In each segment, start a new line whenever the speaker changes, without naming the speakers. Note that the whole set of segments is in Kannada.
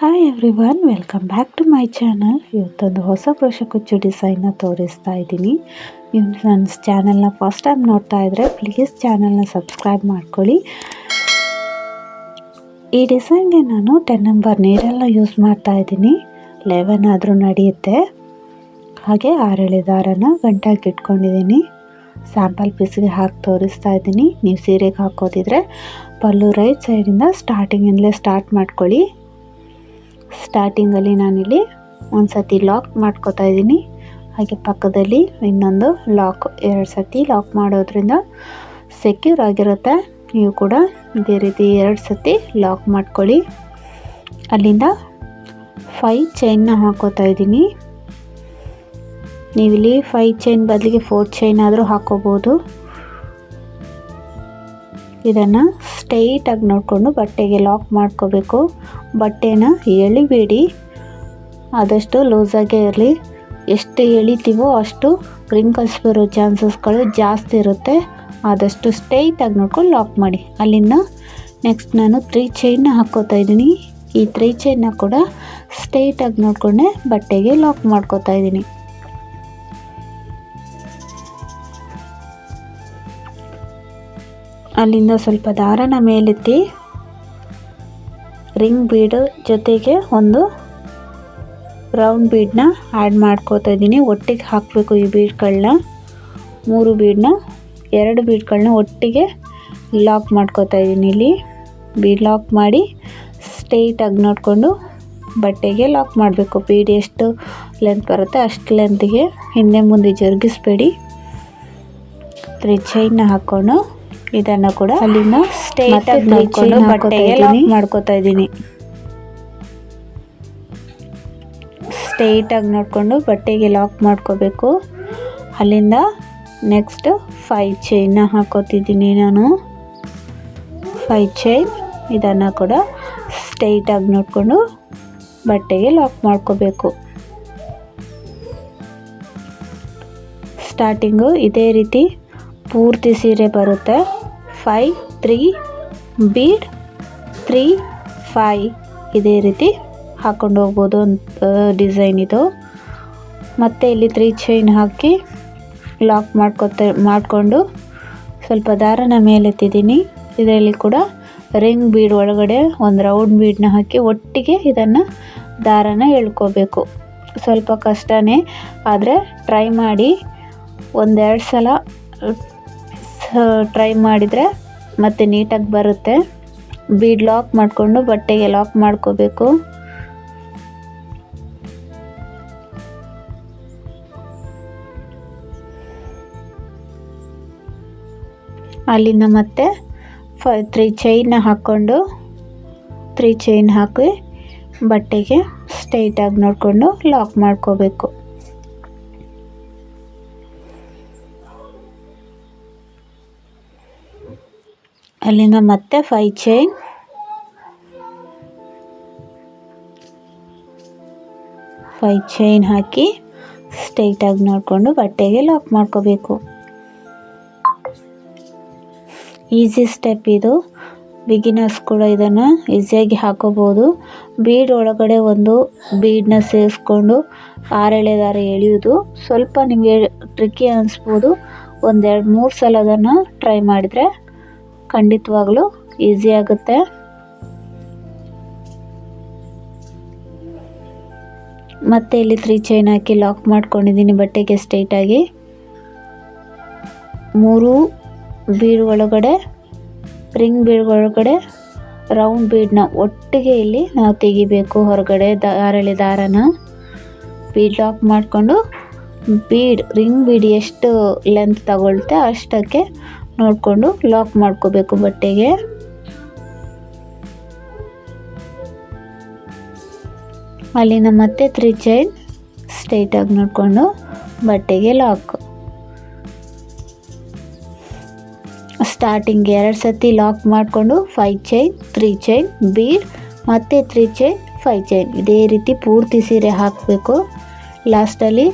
Hi every one welcome back to my channel ಇವತ್ತೊಂದು ಹೊಸ ಕ್ರೋಶ ಕುಚ್ಚು ಡಿಸೈನ್ನ ತೋರಿಸ್ತಾ ಇದ್ದೀನಿ. ನೀವು ನನ್ನ ಚಾನಲ್ನ ಫಸ್ಟ್ ಟೈಮ್ ನೋಡ್ತಾ ಇದ್ದರೆ ಪ್ಲೀಸ್ ಚಾನಲ್ನ ಸಬ್ಸ್ಕ್ರೈಬ್ ಮಾಡ್ಕೊಳ್ಳಿ. ಈ ಡಿಸೈನ್ಗೆ ನಾನು ಟೆನ್ ನಂಬರ್ ನೀರೆಲ್ಲ ಯೂಸ್ ಮಾಡ್ತಾ ಇದ್ದೀನಿ. ಲೆವೆನ್ ಆದರೂ ನಡೆಯುತ್ತೆ. ಹಾಗೆ ಆರೆಳೆ ದಾರನ ಗಂಟಾಗಿ ಇಟ್ಕೊಂಡಿದ್ದೀನಿ. ಸ್ಯಾಂಪಲ್ ಪೀಸ್ಗೆ ಹಾಕಿ ತೋರಿಸ್ತಾ ಇದ್ದೀನಿ. ನೀವು ಸೀರೆಗೆ ಹಾಕೋದಿದ್ರೆ ಪಲ್ಲು ರೈಟ್ ಸೈಡಿಂದ ಸ್ಟಾರ್ಟಿಂಗಿಂದಲೇ ಸ್ಟಾರ್ಟ್ ಮಾಡ್ಕೊಳ್ಳಿ. ಸ್ಟಾರ್ಟಿಂಗಲ್ಲಿ ನಾನಿಲ್ಲಿ ಒಂದು ಸತಿ ಲಾಕ್ ಮಾಡ್ಕೋತಾ ಇದ್ದೀನಿ. ಹಾಗೆ ಪಕ್ಕದಲ್ಲಿ ಇನ್ನೊಂದು ಲಾಕ್ ಎರಡು ಸತಿ ಲಾಕ್ ಮಾಡೋದ್ರಿಂದ ಸೆಕ್ಯೂರ್ ಆಗಿರುತ್ತೆ. ನೀವು ಕೂಡ ಇದೇ ರೀತಿ ಎರಡು ಸತಿ ಲಾಕ್ ಮಾಡ್ಕೊಳ್ಳಿ. ಅಲ್ಲಿಂದ ಫೈ ಚೈನ್ನ ಹಾಕೋತಾ ಇದ್ದೀನಿ. ನೀವಿಲ್ಲಿ ಫೈ ಚೈನ್ ಬದಲಿಗೆ ಫೋರ್ ಚೈನ್ ಆದರೂ ಹಾಕೋಬೋದು. ಇದನ್ನು ಸ್ಟ್ರೈಟಾಗಿ ನೋಡಿಕೊಂಡು ಬಟ್ಟೆಗೆ ಲಾಕ್ ಮಾಡ್ಕೋಬೇಕು. ಬಟ್ಟೆನ ಎಳಿಬೇಡಿ ಆದಷ್ಟು ಲೂಸಾಗೇ ಇರಲಿ. ಎಷ್ಟು ಎಳಿತೀವೋ ಅಷ್ಟು ರಿಂಕಲ್ಸ್ ಬರೋ ಚಾನ್ಸಸ್ಗಳು ಜಾಸ್ತಿ ಇರುತ್ತೆ. ಆದಷ್ಟು ಸ್ಟ್ರೈಟಾಗಿ ನೋಡ್ಕೊಂಡು ಲಾಕ್ ಮಾಡಿ. ಅಲ್ಲಿಂದ ನೆಕ್ಸ್ಟ್ ನಾನು ತ್ರೀ ಚೈನ್ನ ಹಾಕ್ಕೋತಾ ಇದ್ದೀನಿ. ಈ ತ್ರೀ ಚೈನ್ನ ಕೂಡ ಸ್ಟ್ರೈಟಾಗಿ ನೋಡಿಕೊಂಡೆ ಬಟ್ಟೆಗೆ ಲಾಕ್ ಮಾಡ್ಕೋತಾ ಇದ್ದೀನಿ. ಅಲ್ಲಿಂದ ಸ್ವಲ್ಪ ದಾರನ ಮೇಲೆತ್ತಿ ರಿಂಗ್ ಬೀಡ್ ಜೊತೆಗೆ ಒಂದು ರೌಂಡ್ ಬೀಡನ್ನ ಆ್ಯಡ್ ಮಾಡ್ಕೋತಾ ಇದ್ದೀನಿ. ಒಟ್ಟಿಗೆ ಹಾಕಬೇಕು ಈ ಬೀಡ್ಗಳನ್ನ. ಮೂರು ಬೀಡನ್ನ ಎರಡು ಬೀಡ್ಗಳನ್ನ ಒಟ್ಟಿಗೆ ಲಾಕ್ ಮಾಡ್ಕೋತಾ ಇದ್ದೀನಿ ಇಲ್ಲಿ. ಬೀಡ್ ಲಾಕ್ ಮಾಡಿ ಸ್ಟ್ರೈಟಾಗಿ ನೋಡಿಕೊಂಡು ಬಟ್ಟೆಗೆ ಲಾಕ್ ಮಾಡಬೇಕು. ಬೀಡ್ ಎಷ್ಟು ಲೆಂತ್ ಬರುತ್ತೆ ಅಷ್ಟು ಲೆಂತ್ಗೆ ಹಿಂದೆ ಮುಂದೆ ಜರುಗಿಸ್ಬೇಡಿ. ತ್ರೀ ಚೈನ್ನ ಹಾಕ್ಕೊಂಡು ಇದನ್ನು ಕೂಡ ಅಲ್ಲಿನ ಸ್ಟೇಟ್ ಹಾಕೊಂಡು ಬಟ್ಟೆಗೆ ಲಾಕ್ ಮಾಡ್ಕೋತಾ ಇದ್ದೀನಿ. ಆಗಿ ನೋಡಿಕೊಂಡು ಬಟ್ಟೆಗೆ ಲಾಕ್ ಮಾಡ್ಕೋಬೇಕು. ಅಲ್ಲಿಂದ ನೆಕ್ಸ್ಟ್ ಫೈ ಚೈನ್ ಹಾಕೋತಿದ್ದೀನಿ ನಾನು. ಫೈ ಚೈನ್ ಇದನ್ನು ಕೂಡ ಸ್ಟ್ರೈಟಾಗಿ ನೋಡಿಕೊಂಡು ಬಟ್ಟೆಗೆ ಲಾಕ್ ಮಾಡ್ಕೋಬೇಕು. ಸ್ಟಾರ್ಟಿಂಗು ಇದೇ ರೀತಿ ಪೂರ್ತಿ ಸೀರೆ ಬರುತ್ತೆ. Five three bead three five ಇದೇ ರೀತಿ ಹಾಕ್ಕೊಂಡು ಹೋಗ್ಬೋದು ಡಿಸೈನ್ ಇದು. ಮತ್ತು ಇಲ್ಲಿ ತ್ರೀ ಚೈನ್ ಹಾಕಿ ಲಾಕ್ ಮಾಡ್ಕೊತ, ಮಾಡಿಕೊಂಡು ಸ್ವಲ್ಪ ದಾರನ ಮೇಲೆತ್ತಿದ್ದೀನಿ ಇದರಲ್ಲಿ ಕೂಡ ರಿಂಗ್ ಬೀಡ್ ಒಳಗಡೆ ಒಂದು ರೌಂಡ್ ಬೀಡನ್ನ ಹಾಕಿ ಒಟ್ಟಿಗೆ ಇದನ್ನು ದಾರನ ಎಳ್ಕೋಬೇಕು. ಸ್ವಲ್ಪ ಕಷ್ಟನೇ, ಆದರೆ ಟ್ರೈ ಮಾಡಿ ಒಂದೆರಡು ಸಲ ಟ್ರೈ ಮಾಡಿದರೆ ಮತ್ತೆ ನೀಟಾಗಿ ಬರುತ್ತೆ. ಬೀಡ್ ಲಾಕ್ ಮಾಡಿಕೊಂಡು ಬಟ್ಟೆಗೆ ಲಾಕ್ ಮಾಡ್ಕೋಬೇಕು. ಅಲ್ಲಿಂದ ಮತ್ತೆ ಫ ತ್ರೀ ಚೈನ್ನ ಹಾಕ್ಕೊಂಡು ತ್ರೀ ಚೈನ್ ಹಾಕಿ ಬಟ್ಟೆಗೆ ಸ್ಟ್ರೈಟಾಗಿ ನೋಡಿಕೊಂಡು ಲಾಕ್ ಮಾಡ್ಕೋಬೇಕು. ಅಲ್ಲಿಂದ ಮತ್ತೆ ಫೈ ಚೈನ್ ಫೈ ಚೈನ್ ಹಾಕಿ ಸ್ಟ್ರೈಟಾಗಿ ನೋಡಿಕೊಂಡು ಬಟ್ಟೆಗೆ ಲಾಕ್ ಮಾಡ್ಕೋಬೇಕು. ಈಸಿ ಸ್ಟೆಪ್ ಇದು. ಬಿಗಿನರ್ಸ್ ಕೂಡ ಇದನ್ನು ಈಸಿಯಾಗಿ ಹಾಕೋಬೋದು. ಬೀಡ್ ಒಳಗಡೆ ಒಂದು ಬೀಡನ್ನ ಸೇರಿಸ್ಕೊಂಡು ಆರೆಳೆ ದಾರ ಎಳೆಯೋದು ಸ್ವಲ್ಪ ನಿಮಗೆ ಟ್ರಿಕ್ಕಿ ಅನಿಸ್ಬೋದು. ಒಂದೆರಡು ಮೂರು ಸಲ ಅದನ್ನು ಟ್ರೈ ಮಾಡಿದರೆ ಖಂಡಿತವಾಗ್ಲೂ ಈಸಿ ಆಗುತ್ತೆ. ಮತ್ತೆ ಇಲ್ಲಿ ತ್ರೀ ಚೈನ್ ಹಾಕಿ ಲಾಕ್ ಮಾಡ್ಕೊಂಡಿದ್ದೀನಿ ಬಟ್ಟೆಗೆ ಸ್ಟ್ರೈಟಾಗಿ ಮೂರು ಬೀಡ್ ಒಳಗಡೆ ರಿಂಗ್ ಬೀಡ್ ಒಳಗಡೆ ರೌಂಡ್ ಬೀಡನ್ನ ಒಟ್ಟಿಗೆ ಇಲ್ಲಿ ನಾವು ತೆಗಿಬೇಕು ಹೊರಗಡೆ ದಾರಳಿ ದಾರನ. ಬೀಡ್ ಲಾಕ್ ಮಾಡಿಕೊಂಡು ಬೀಡ್ ರಿಂಗ್ ಬೀಡ್ ಎಷ್ಟು ಲೆಂತ್ ತಗೊಳ್ತೆ ಅಷ್ಟಕ್ಕೆ ನೋಡಿಕೊಂಡು ಲಾಕ್ ಮಾಡ್ಕೋಬೇಕು ಬಟ್ಟೆಗೆ. ಅಲ್ಲಿಂದ ಮತ್ತೆ ತ್ರೀ ಚೈನ್ ಸ್ಟ್ರೈಟಾಗಿ ನೋಡಿಕೊಂಡು ಬಟ್ಟೆಗೆ ಲಾಕ್ ಸ್ಟಾರ್ಟಿಂಗ್ ಎರಡು ಸತಿ ಲಾಕ್ ಮಾಡಿಕೊಂಡು five chain three chain bead ಮತ್ತು ತ್ರೀ ಚೈನ್ ಫೈ ಚೈನ್ ಇದೇ ರೀತಿ ಪೂರ್ತಿ ಸೀರೆ ಹಾಕಬೇಕು. ಲಾಸ್ಟಲ್ಲಿ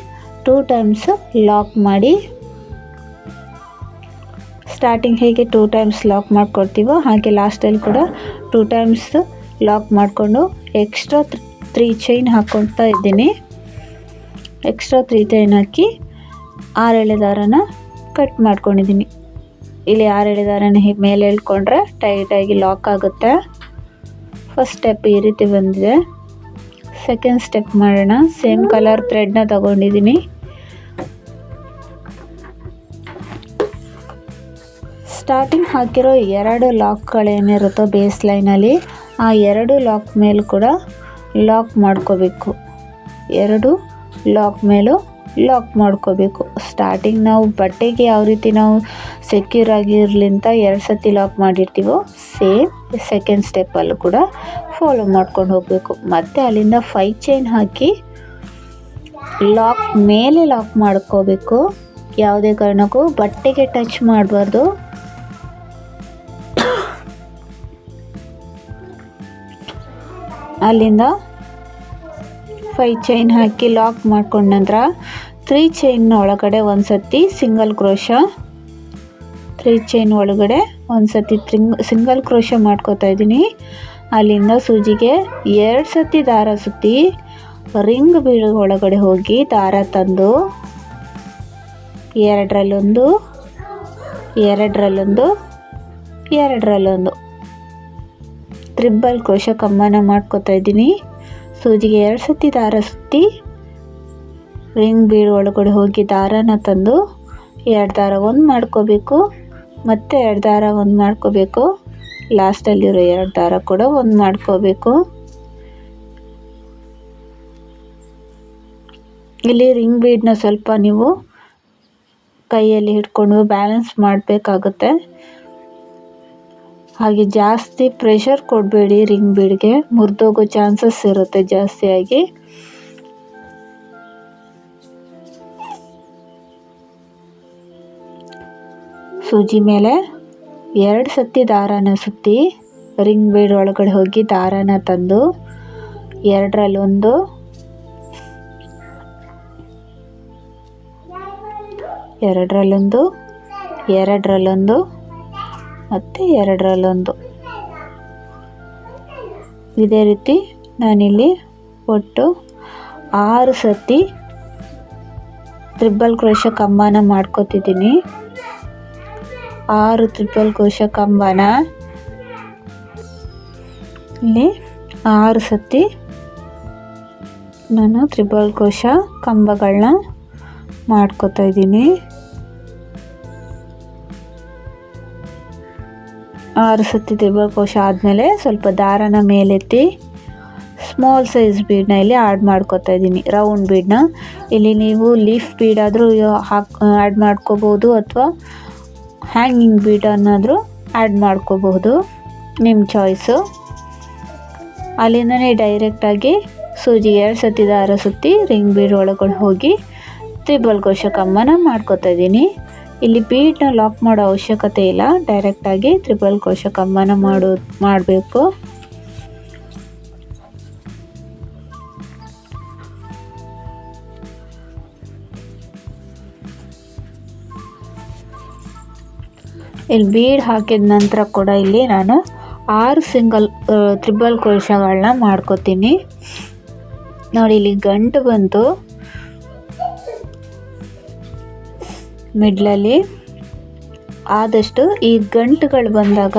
ಟೂ ಟೈಮ್ಸ್ ಲಾಕ್ ಮಾಡಿ ಸ್ಟಾರ್ಟಿಂಗ್ ಹೇಗೆ ಟೂ ಟೈಮ್ಸ್ ಲಾಕ್ ಮಾಡ್ಕೊಡ್ತೀವೋ ಹಾಗೆ ಲಾಸ್ಟಲ್ಲಿ ಕೂಡ ಟೂ ಟೈಮ್ಸ್ ಲಾಕ್ ಮಾಡಿಕೊಂಡು ಎಕ್ಸ್ಟ್ರಾ ತ್ರೀ ಚೈನ್ ಹಾಕ್ಕೊಳ್ತಾ ಇದ್ದೀನಿ. ಎಕ್ಸ್ಟ್ರಾ ತ್ರೀ ಚೈನ್ ಹಾಕಿ ಆರು ದಾರನ ಕಟ್ ಮಾಡ್ಕೊಂಡಿದ್ದೀನಿ. ಇಲ್ಲಿ ಆರು ಎಳೆ ದಾರನ ಹೀಗೆ ಮೇಲೆ ಎಳ್ಕೊಂಡ್ರೆ ಟೈಟಾಗಿ ಲಾಕ್ ಆಗುತ್ತೆ. ಫಸ್ಟ್ ಸ್ಟೆಪ್ ಈ ರೀತಿ ಬಂದಿದೆ. ಸೆಕೆಂಡ್ ಸ್ಟೆಪ್ ಮಾಡೋಣ. ಸೇಮ್ ಕಲರ್ ಥ್ರೆಡ್ನ ತಗೊಂಡಿದ್ದೀನಿ. ಸ್ಟಾರ್ಟಿಂಗ್ ಹಾಕಿರೋ ಎರಡು ಲಾಕ್ಗಳೇನಿರುತ್ತೋ ಬೇಸ್ ಲೈನಲ್ಲಿ ಆ ಎರಡು ಲಾಕ್ ಮೇಲೂ ಕೂಡ ಲಾಕ್ ಮಾಡ್ಕೋಬೇಕು. ಎರಡು ಲಾಕ್ ಮೇಲೂ ಲಾಕ್ ಮಾಡ್ಕೋಬೇಕು. ಸ್ಟಾರ್ಟಿಂಗ್ ನಾವು ಬಟ್ಟೆಗೆ ಯಾವ ರೀತಿ ನಾವು ಸೆಕ್ಯೂರ್ ಆಗಿರ್ಲಿಂತ ಎರಡು ಸತಿ ಲಾಕ್ ಮಾಡಿರ್ತೀವೋ ಸೇಮ್ ಸೆಕೆಂಡ್ ಸ್ಟೆಪ್ಪಲ್ಲೂ ಕೂಡ ಫಾಲೋ ಮಾಡ್ಕೊಂಡು ಹೋಗಬೇಕು. ಮತ್ತು ಅಲ್ಲಿಂದ ಫೈ ಚೈನ್ ಹಾಕಿ ಲಾಕ್ ಮೇಲೆ ಲಾಕ್ ಮಾಡ್ಕೋಬೇಕು. ಯಾವುದೇ ಕಾರಣಕ್ಕೂ ಬಟ್ಟೆಗೆ ಟಚ್ ಮಾಡಬಾರ್ದು. ಅಲ್ಲಿಂದ ಫೈ ಚೈನ್ ಹಾಕಿ ಲಾಕ್ ಮಾಡ್ಕೊಂಡ ನಂತರ ತ್ರೀ ಚೈನ್ ಒಳಗಡೆ ಒಂದು ಸತಿ ಸಿಂಗಲ್ ಕ್ರೋಶ ತ್ರೀ ಚೈನ್ ಒಳಗಡೆ ಒಂದು ಸತಿ ತ್ರಿಂಗ್ ಸಿಂಗಲ್ ಕ್ರೋಶ ಮಾಡ್ಕೋತಾ ಇದ್ದೀನಿ. ಅಲ್ಲಿಂದ ಸೂಜಿಗೆ ಎರಡು ಸತಿ ದಾರ ಸುತ್ತಿ ರಿಂಗ್ ಬೀಳು ಒಳಗಡೆ ಹೋಗಿ ದಾರ ತಂದು ಎರಡರಲ್ಲೊಂದು ಎರಡರಲ್ಲೊಂದು ಎರಡರಲ್ಲೊಂದು. ತ್ರಿಬ್ಬಲ್ ಕ್ರೋಶ ಕಮ್ಮನ ಮಾಡ್ಕೋತಾ ಇದ್ದೀನಿ. ಸೂಜಿಗೆ ಎರಡು ಸತಿ ದಾರ ಸುತ್ತಿ, ರಿಂಗ್ ಬೀಡ್ ಒಳಗಡೆ ಹೋಗಿ ದಾರನ ತಂದು ಎರಡು ದಾರ ಒಂದು ಮಾಡ್ಕೋಬೇಕು, ಮತ್ತು ಎರಡು ದಾರ ಒಂದು ಮಾಡ್ಕೋಬೇಕು. ಲಾಸ್ಟಲ್ಲಿರೋ ಎರಡು ದಾರ ಕೂಡ ಒಂದು ಮಾಡ್ಕೋಬೇಕು. ಇಲ್ಲಿ ರಿಂಗ್ ಬೀಡನ್ನ ಸ್ವಲ್ಪ ನೀವು ಕೈಯಲ್ಲಿ ಹಿಡ್ಕೊಂಡು ಬ್ಯಾಲೆನ್ಸ್ ಮಾಡಬೇಕಾಗುತ್ತೆ. ಹಾಗೆ ಜಾಸ್ತಿ ಪ್ರೆಷರ್ ಕೊಡಬೇಡಿ ರಿಂಗ್ ಬೀಡ್ಗೆ ಮುರಿದೋಗೋ ಚಾನ್ಸಸ್ ಇರುತ್ತೆ ಜಾಸ್ತಿಯಾಗಿ. ಸೂಜಿ ಮೇಲೆ ಎರಡು ಸತಿ ದಾರಾನ ಸುತ್ತಿ ರಿಂಗ್ ಬೀಡ್ ಒಳಗಡೆ ಹೋಗಿ ದಾರಾನ ತಂದು ಎರಡರಲ್ಲೊಂದು ಎರಡರಲ್ಲೊಂದು ಎರಡರಲ್ಲೊಂದು ಮತ್ತು ಎರಡರಲ್ಲೊಂದು. ಇದೇ ರೀತಿ ನಾನಿಲ್ಲಿ ಒಟ್ಟು ಆರು ಸತಿ ತ್ರಿಬಲ್ ಕ್ರೋಶ ಕಂಬನ ಮಾಡ್ಕೋತಿದ್ದೀನಿ. ಆರು ತ್ರಿಬಲ್ ಕ್ರೋಶ ಕಂಬನ. ಇಲ್ಲಿ ಆರು ಸತಿ ನಾನು ತ್ರಿಬಲ್ ಕೋಶ ಕಂಬಗಳನ್ನ ಮಾಡ್ಕೋತಾ ಇದ್ದೀನಿ. ಆರು ಸತಿ ಕೋಶ ಆದಮೇಲೆ ಸ್ವಲ್ಪ ದಾರನ ಮೇಲೆತ್ತಿ ಸ್ಮಾಲ್ ಸೈಜ್ ಬೀಡ್ನ ಇಲ್ಲಿ ಆ್ಯಡ್ ಮಾಡ್ಕೋತಾ ಇದ್ದೀನಿ. ರೌಂಡ್ ಬೀಡನ್ನ ಇಲ್ಲಿ ನೀವು ಲೀಫ್ ಬೀಡ್ ಆದರೂ ಹಾಕಿ ಆ್ಯಡ್ ಮಾಡ್ಕೋಬೋದು ಅಥವಾ ಹ್ಯಾಂಗಿಂಗ್ ಬೀಡ್ ಅನ್ನಾದರೂ ಆ್ಯಡ್ ಮಾಡ್ಕೋಬಹುದು. ನಿಮ್ಮ ಚಾಯ್ಸು ಅಲ್ಲಿಂದನೇ ಡೈರೆಕ್ಟಾಗಿ ಸೂಜಿ ಎರಡು ಸತಿ ದಾರ ಸುತ್ತಿ ರಿಂಗ್ ಬೀಡ್ ಒಳಗಡೆ ಹೋಗಿ ತ್ರಿಬಲ್ ಕೋಶ ಕಮ್ಮನ ಮಾಡ್ಕೋತಾ ಇದ್ದೀನಿ. ಇಲ್ಲಿ ಬೀಡನ್ನ ಲಾಕ್ ಮಾಡೋ ಅವಶ್ಯಕತೆ ಇಲ್ಲ. ಡೈರೆಕ್ಟಾಗಿ ತ್ರಿಬಲ್ ಕೋಶ ಕಮ್ಮನ ಮಾಡು, ಮಾಡಬೇಕು. ಇಲ್ಲಿ ಬೀಡ್ ಹಾಕಿದ ನಂತರ ಕೂಡ ಇಲ್ಲಿ ನಾನು ಆರು ಸಿಂಗಲ್ ತ್ರಿಬಲ್ ಕೋಶಗಳನ್ನ ಮಾಡ್ಕೋತೀನಿ. ನೋಡಿ, ಇಲ್ಲಿ ಗಂಟು ಬಂತು. ಮಿಡ್ಲಲ್ಲಿ ಆದಷ್ಟು ಈ ಗಂಟುಗಳು ಬಂದಾಗ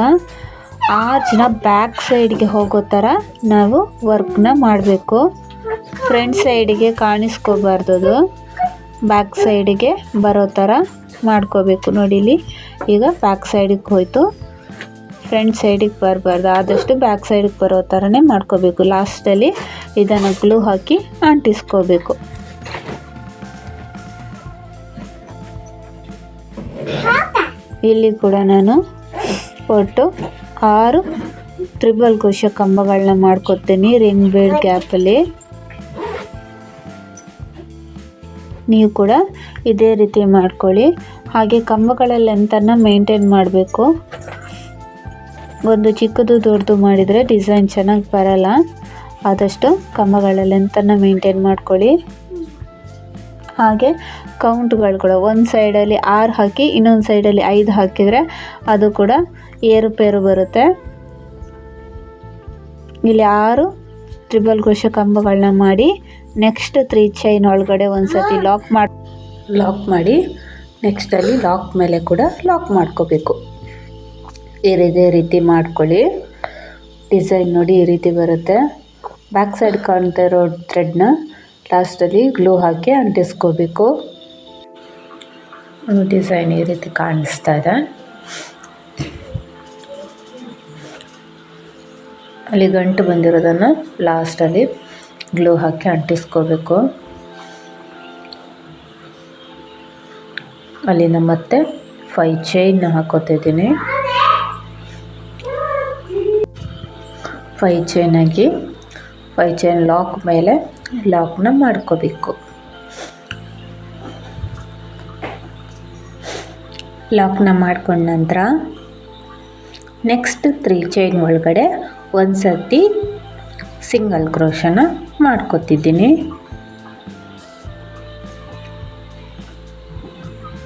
ಜನ ಬ್ಯಾಕ್ ಸೈಡ್ಗೆ ಹೋಗೋ ಥರ ನಾವು ವರ್ಕ್ನ ಮಾಡಬೇಕು. ಫ್ರಂಟ್ ಸೈಡಿಗೆ ಕಾಣಿಸ್ಕೋಬಾರ್ದು ಅದು. ಬ್ಯಾಕ್ ಸೈಡಿಗೆ ಬರೋ ಥರ ಮಾಡ್ಕೋಬೇಕು. ನೋಡಿ ಇಲ್ಲಿ ಈಗ ಬ್ಯಾಕ್ ಸೈಡಿಗೆ ಹೋಯಿತು. ಫ್ರಂಟ್ ಸೈಡಿಗೆ ಬರಬಾರ್ದು. ಆದಷ್ಟು ಬ್ಯಾಕ್ ಸೈಡಿಗೆ ಬರೋ ಥರನೇ ಮಾಡ್ಕೋಬೇಕು. ಲಾಸ್ಟಲ್ಲಿ ಇದನ್ನು ಗ್ಲೂ ಹಾಕಿ ಅಂಟಿಸ್ಕೋಬೇಕು. ಇಲ್ಲಿ ಕೂಡ ನಾನು ಒಟ್ಟು ಆರು ಟ್ರಿಬಲ್ ಕೋಶ ಕಂಬಗಳನ್ನ ಮಾಡ್ಕೊತೀನಿ ರಿಂಗ್ ಬೇಡ್ ಗ್ಯಾಪಲ್ಲಿ ನೀವು ಕೂಡ ಇದೇ ರೀತಿ ಮಾಡ್ಕೊಳ್ಳಿ. ಹಾಗೆ ಕಂಬಗಳ ಲೆಂತನ್ನು ಮೇಂಟೈನ್ ಮಾಡಬೇಕು. ಒಂದು ಚಿಕ್ಕದು ದೊಡ್ಡದು ಮಾಡಿದರೆ ಡಿಸೈನ್ ಚೆನ್ನಾಗಿ ಬರಲ್ಲ. ಆದಷ್ಟು ಕಂಬಗಳ ಲೆಂತನ್ನು ಮೇಂಟೈನ್ ಮಾಡ್ಕೊಳ್ಳಿ. ಹಾಗೆ ಕೌಂಟ್ಗಳು ಕೂಡ ಒಂದು ಸೈಡಲ್ಲಿ ಆರು ಹಾಕಿ ಇನ್ನೊಂದು ಸೈಡಲ್ಲಿ ಐದು ಹಾಕಿದರೆ ಅದು ಕೂಡ ಏರುಪೇರು ಬರುತ್ತೆ. ಇಲ್ಲಿ ಆರು ಟ್ರಿಬಲ್ ಕೋಶ ಕಂಬಗಳನ್ನ ಮಾಡಿ ನೆಕ್ಸ್ಟ್ ತ್ರೀ ಚೈನ್ ಒಳಗಡೆ ಒಂದು ಸತಿ ಲಾಕ್ ಮಾಡಿ ಲಾಕ್ ಮಾಡಿ ನೆಕ್ಸ್ಟಲ್ಲಿ ಲಾಕ್ ಮೇಲೆ ಕೂಡ ಲಾಕ್ ಮಾಡ್ಕೋಬೇಕು. ಇದೇ ರೀತಿ ಮಾಡ್ಕೊಳ್ಳಿ. ಡಿಸೈನ್ ನೋಡಿ ಈ ರೀತಿ ಬರುತ್ತೆ. ಬ್ಯಾಕ್ ಸೈಡ್ ಕಾಣ್ತಾ ಇರೋ ಥ್ರೆಡ್ನ ಲಾಸ್ಟಲ್ಲಿ ಗ್ಲೂ ಹಾಕಿ ಅಂಟಿಸ್ಕೋಬೇಕು. ಡಿಸೈನ್ ಈ ರೀತಿ ಕಾಣಿಸ್ತಾ ಇದೆ. ಅಲ್ಲಿ ಗಂಟು ಬಂದಿರೋದನ್ನು ಲಾಸ್ಟಲ್ಲಿ ಗ್ಲೂ ಹಾಕಿ ಅಂಟಿಸ್ಕೋಬೇಕು. ಅಲ್ಲಿನ ಮತ್ತೆ ಫೈ ಚೈನ್ ಹಾಕೋತಿದ್ದೀನಿ ಫೈ ಚೈನ್ ಹಾಕಿ ಫೈ ಚೈನ್ ಲಾಕ್ ಮೇಲೆ ಲಾಕ್ನ ಮಾಡ್ಕೋಬೇಕು. ಲಾಕ್ನ ಮಾಡ್ಕೊಂಡ ನಂತರ ನೆಕ್ಸ್ಟ್ ತ್ರೀ ಚೈನ್ ಒಳಗಡೆ ಒಂದು ಸರ್ತಿ ಸಿಂಗಲ್ ಕ್ರೋಶನ ಮಾಡ್ಕೊತಿದ್ದೀನಿ.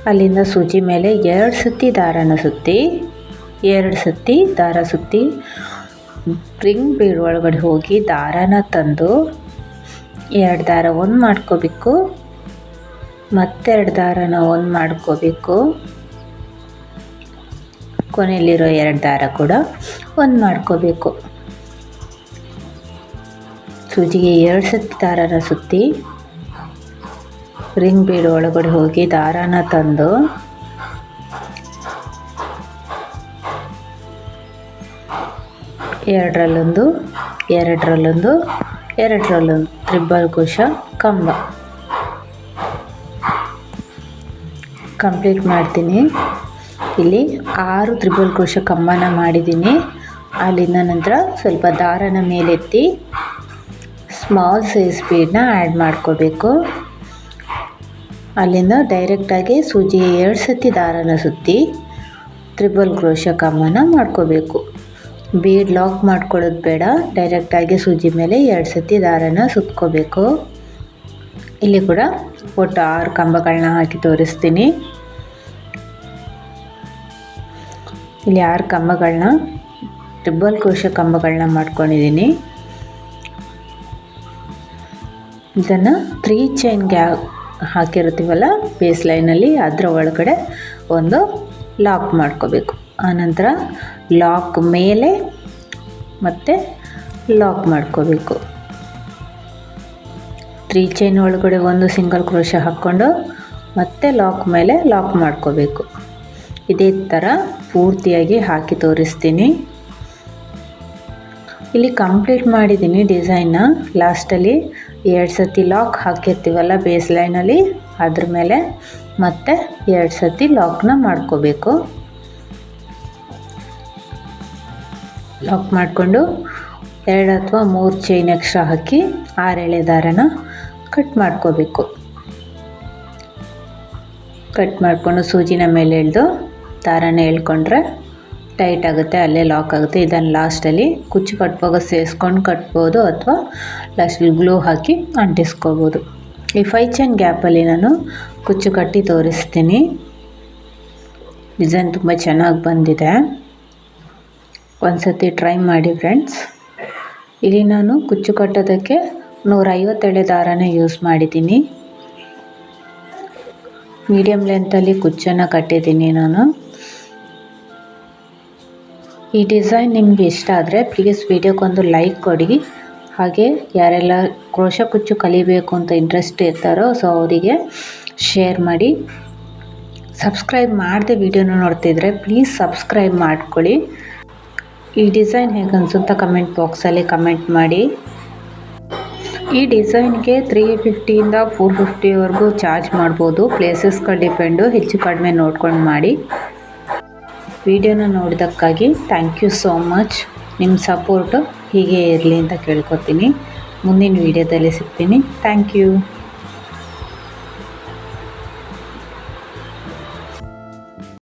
ಅಲ್ಲಿಂದ ಸೂಜಿ ಮೇಲೆ ಎರಡು ಸತಿ ದಾರನ ಸುತ್ತಿ, ಎರಡು ಸುತ್ತಿ ದಾರ ಸುತ್ತಿ ರಿಂಗ್ ಬೀಡ್ ಒಳಗಡೆ ಹೋಗಿ ದಾರನ ತಂದು ಎರಡು ದಾರ ಒಂದು ಮಾಡ್ಕೋಬೇಕು. ಮತ್ತೆರಡು ದಾರನ ಒಂದು ಮಾಡ್ಕೋಬೇಕು. ಕೊನೆಯಲ್ಲಿರೋ ಎರಡು ದಾರ ಕೂಡ ಒಂದು ಮಾಡ್ಕೋಬೇಕು. ಸೂಜಿಗೆ ಎರಡು ಸತಿ ದಾರನ ಸುತ್ತಿ ರಿಂಗ್ ಬೀಡ್ ಒಳಗಡೆ ಹೋಗಿ ದಾರಾನ ತಂದು ಎರಡರಲ್ಲೊಂದು ಎರಡರಲ್ಲೊಂದು ಎರಡರಲ್ಲೊಂದು ತ್ರಿಬಲ್ ಕೋಶ, ಕಂಬ. ಕಂಪ್ಲೀಟ್ ಮಾಡ್ತೀನಿ. ಇಲ್ಲಿ ಆರು ತ್ರಿಬಲ್ ಕೋಶ ಕಂಬನ ಮಾಡಿದ್ದೀನಿ. ಅಲ್ಲಿಂದ ನಂತರ ಸ್ವಲ್ಪ ದಾರನ ಮೇಲೆತ್ತಿ ಸ್ಮಾಲ್ ಸೈಜ್ ಬೀಡನ್ನ ಆ್ಯಡ್ ಮಾಡ್ಕೋಬೇಕು. ಅಲ್ಲಿಂದ ಡೈರೆಕ್ಟಾಗಿ ಸೂಜಿ ಎರಡು ಸತಿ ದಾರನ ಸುತ್ತಿ ತ್ರಿಬಲ್ ಕ್ರೋಶ ಕಮ್ಮನ ಮಾಡ್ಕೋಬೇಕು. ಬೀಡ್ ಲಾಕ್ ಮಾಡ್ಕೊಳ್ಳೋದು ಬೇಡ. ಡೈರೆಕ್ಟಾಗಿ ಸೂಜಿ ಮೇಲೆ ಎರಡು ಸತಿ ದಾರನ ಸುತ್ಕೋಬೇಕು. ಇಲ್ಲಿ ಕೂಡ ಒಟ್ಟು ಆರು ಕಂಬಗಳನ್ನ ಹಾಕಿ ತೋರಿಸ್ತೀನಿ. ಇಲ್ಲಿ ಆರು ಕಂಬಗಳನ್ನ ಟ್ರಿಬಲ್ ಕೋಶ ಕಂಬಗಳನ್ನ ಮಾಡ್ಕೊಂಡಿದ್ದೀನಿ. ಇದನ್ನು ತ್ರೀ ಚೈನ್ಗೆ ಹಾಕಿರ್ತೀವಲ್ಲ ಬೇಸ್ ಲೈನಲ್ಲಿ ಅದರ ಒಳಗಡೆ ಒಂದು ಲಾಕ್ ಮಾಡ್ಕೋಬೇಕು. ಆನಂತರ ಲಾಕ್ ಮೇಲೆ ಮತ್ತು ಲಾಕ್ ಮಾಡ್ಕೋಬೇಕು. ತ್ರೀ ಚೈನ್ ಒಳಗಡೆ ಒಂದು ಸಿಂಗಲ್ ಕ್ರೋಶ ಹಾಕ್ಕೊಂಡು ಮತ್ತೆ ಲಾಕ್ ಮೇಲೆ ಲಾಕ್ ಮಾಡ್ಕೋಬೇಕು. ಇದೇ ಥರ ಪೂರ್ತಿಯಾಗಿ ಹಾಕಿ ತೋರಿಸ್ತೀನಿ. ಇಲ್ಲಿ ಕಂಪ್ಲೀಟ್ ಮಾಡಿದ್ದೀನಿ ಡಿಸೈನ್ನ ಲಾಸ್ಟಲ್ಲಿ ಎರಡು ಸತಿ ಲಾಕ್ ಹಾಕಿರ್ತೀವಲ್ಲ ಬೇಸ್ ಲೈನಲ್ಲಿ ಅದ್ರ ಮೇಲೆ ಮತ್ತೆ ಎರಡು ಸತಿ ಲಾಕ್ನ ಮಾಡ್ಕೋಬೇಕು. ಲಾಕ್ ಮಾಡಿಕೊಂಡು ಎರಡು ಅಥವಾ ಮೂರು ಚೈನ್ ಎಕ್ಸ್ಟ್ರಾ ಹಾಕಿ ಆರೆಳೆ ದಾರನ ಕಟ್ ಮಾಡ್ಕೋಬೇಕು. ಕಟ್ ಮಾಡಿಕೊಂಡು ಸೂಜಿನ ಮೇಲೆ ಎಳೆದು ದಾರನ ಎಳ್ಕೊಂಡ್ರೆ ಟೈಟ್ ಆಗುತ್ತೆ, ಅಲ್ಲೇ ಲಾಕ್ ಆಗುತ್ತೆ. ಇದನ್ನು ಲಾಸ್ಟಲ್ಲಿ ಕುಚ್ಚು ಕಟ್ಟುವಾಗ ಸೇರಿಸ್ಕೊಂಡು ಕಟ್ಬೋದು ಅಥವಾ ಲಾಸ್ಟಲ್ಲಿ ಗ್ಲೂ ಹಾಕಿ ಅಂಟಿಸ್ಕೋಬೋದು. ಈ ಫೈ ಚೈನ್ ಗ್ಯಾಪಲ್ಲಿ ನಾನು ಕುಚ್ಚು ಕಟ್ಟಿ ತೋರಿಸ್ತೀನಿ. ಡಿಸೈನ್ ತುಂಬ ಚೆನ್ನಾಗಿ ಬಂದಿದೆ. ಒಂದು ಸತಿ ಟ್ರೈ ಮಾಡಿ ಫ್ರೆಂಡ್ಸ್ ಇಲ್ಲಿ ನಾನು ಕುಚ್ಚು ಕಟ್ಟೋದಕ್ಕೆ ನೂರೈವತ್ತೆಳೆ ದಾರನೇ ಯೂಸ್ ಮಾಡಿದ್ದೀನಿ. ಮೀಡಿಯಮ್ ಲೆಂತಲ್ಲಿ ಕುಚ್ಚನ್ನು ಕಟ್ಟಿದ್ದೀನಿ ನಾನು. ಈ ಡಿಸೈನ್ ನಿಮಗೆ ಇಷ್ಟ ಆದರೆ ಪ್ಲೀಸ್ ವಿಡಿಯೋಕ್ಕೊಂದು ಲೈಕ್ ಕೊಡಿ. ಹಾಗೆ ಯಾರೆಲ್ಲ ಕ್ರೋಶ ಕುಚ್ಚು ಕಲಿಬೇಕು ಅಂತ ಇಂಟ್ರೆಸ್ಟ್ ಇರ್ತಾರೋ ಸೊ ಅವರಿಗೆ ಶೇರ್ ಮಾಡಿ. ಸಬ್ಸ್ಕ್ರೈಬ್ ಮಾಡದೆ ವಿಡಿಯೋನ ನೋಡ್ತಿದ್ರೆ ಪ್ಲೀಸ್ ಸಬ್ಸ್ಕ್ರೈಬ್ ಮಾಡ್ಕೊಳ್ಳಿ. ಈ ಡಿಸೈನ್ ಹೇಗೆ ಅನಿಸುತ್ತಾ ಕಮೆಂಟ್ ಬಾಕ್ಸಲ್ಲಿ ಕಮೆಂಟ್ ಮಾಡಿ. ಈ ಡಿಸೈನ್ಗೆ ತ್ರೀ ಫಿಫ್ಟಿಯಿಂದ ಫೋರ್ ಫಿಫ್ಟಿವರೆಗೂ ಚಾರ್ಜ್ ಮಾಡ್ಬೋದು. ಪ್ಲೇಸಸ್ಗಳು ಡಿಪೆಂಡು, ಹೆಚ್ಚು ಕಡಿಮೆ ನೋಡ್ಕೊಂಡು ಮಾಡಿ. ವಿಡಿಯೋನ ನೋಡಿದಕ್ಕಾಗಿ ಥ್ಯಾಂಕ್ ಯು ಸೋ ಮಚ್ ನಿಮ್ಮ ಸಪೋರ್ಟು ಹೀಗೆ ಇರಲಿ ಅಂತ ಕೇಳ್ಕೊತೀನಿ. ಮುಂದಿನ ವಿಡಿಯೋದಲ್ಲಿ ಸಿಗ್ತೀನಿ. Thank you